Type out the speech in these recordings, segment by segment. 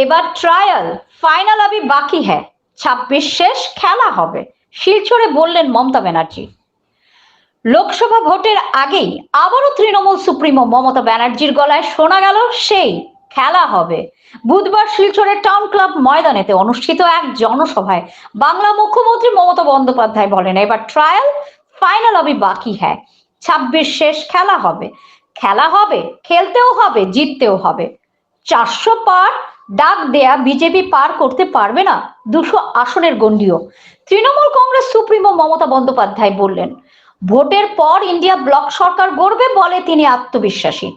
এবার trial final আবি বাকি হ্যাঁ ছাব্বিশ শেষ, খেলা হবে। শিলচরে বললেন মমতা ব্যানার্জি। লোকসভা ভোটের আগেই আবারও তৃণমূল সুপ্রিমো মমতা ব্যানার্জির গলায় শোনা গেল, সেই, খেলা হবে। বুধবার শিলচরের টাউন ক্লাব ময়দানেতে অনুষ্ঠিত এক জনসভায় বাংলা মুখ্যমন্ত্রী মমতা বন্দ্যোপাধ্যায় বলেন, এবার ট্রায়াল ফাইনাল অবি বাকি হ্যাঁ ছাব্বিশ শেষ, খেলা হবে। খেলা হবে, খেলতেও হবে, জিততেও হবে। চারশো পার ডাক দেয়া বিজেপি পার করতে পারবে না, দুশো আসনের গণ্ডিও। তৃণমূল কংগ্রেস সুপ্রিমো মমতা বন্দ্যোপাধ্যায় বললেন, ভোটের পর ইন্ডিয়া ব্লক সরকার গড়বে বলে তিনি আত্মবিশ্বাসী।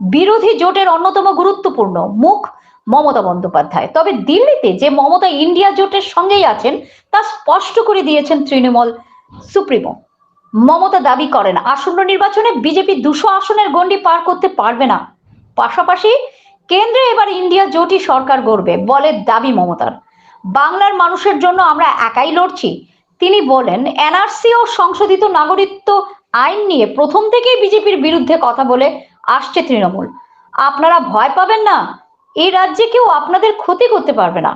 বিরোধী জোটের অন্যতম গুরুত্বপূর্ণ মুখ মমতা বন্দ্যোপাধ্যায়। তবে দিল্লিতে যে মমতা ইন্ডিয়া জোটের সঙ্গেই আছেন, তা স্পষ্ট করে দিয়েছেন তৃণমূল সুপ্রিমো। মমতা দাবি করেন, আসন্ন নির্বাচনে বিজেপি দুশো আসনের গণ্ডি পার করতে পারবে না। পাশাপাশি কেন্দ্রে এবার ইন্ডিয়া জোটই সরকার গড়বে, বলে দাবি মমতার। বাংলার মানুষের জন্য আমরা একাই লড়ছি। তিনি বলেন, এনআরসি ও সংশোধিত নাগরিকত্ব আইন নিয়ে প্রথম থেকেই বিজেপির বিরুদ্ধে কথা বলে আসছে তৃণমূল। আপনারা ভয় পাবেন না, এই রাজ্যে কেউ আপনাদের ক্ষতি করতে পারবে না।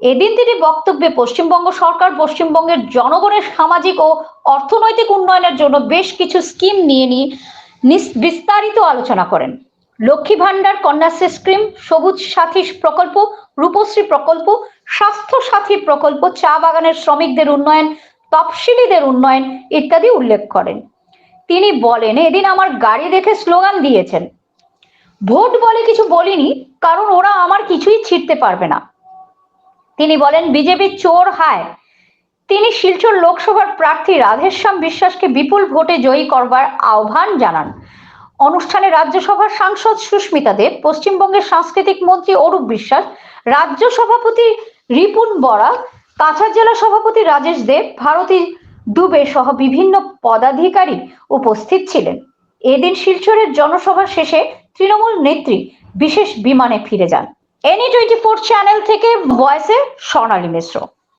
এদিন তিনি বক্তব্যে পশ্চিমবঙ্গ সরকার, পশ্চিমবঙ্গের জনগণের সামাজিক ও অর্থনৈতিক উন্নয়নের জন্য বেশ কিছু স্কিম নিয়ে নিয়ে বিস্তারিত আলোচনা করেন। লক্ষ্মী ভান্ডার, কন্যাশ্রী স্কিম, সবুজ সাথী প্রকল্প, রূপশ্রী প্রকল্প, স্বাস্থ্য সাথী প্রকল্প, চা বাগানের শ্রমিকদের উন্নয়ন, তফসিলিদের উন্নয়ন ইত্যাদি উল্লেখ করেন। তিনি বলেন, এদিন আমার গাড়ি দেখে স্লোগান দিয়েছেন। ভোট বলে কিছু বলিনি, কারণ ওরা আমার কিছুই ছিটতে পারবে না। তিনি বলেন বিজেপি চোর হায়। তিনি শিলচর লোকসভার প্রার্থী রাধেশ্যাম বিশ্বাসকে বিপুল ভোটে জয়ী করবার আহ্বান জানান। অনুষ্ঠানে রাজ্যসভার সাংসদ সুস্মিতা দেব, পশ্চিমবঙ্গের সাংস্কৃতিক মন্ত্রী অরূপ বিশ্বাস, রাজ্য সভাপতি রিপুন বরা, কাছাড় জেলা সভাপতি রাজেশ দেব, ভারতী দুবে সহ বিভিন্ন পদাধিকারী উপস্থিত ছিলেন। এদিন শিলচরের জনসভা শেষে তৃণমূল নেত্রী বিশেষ বিমানে ফিরে যান। এনি টোয়েন্টি ফোর চ্যানেল থেকে ভয়েসে স্বর্ণালী মিশ্র।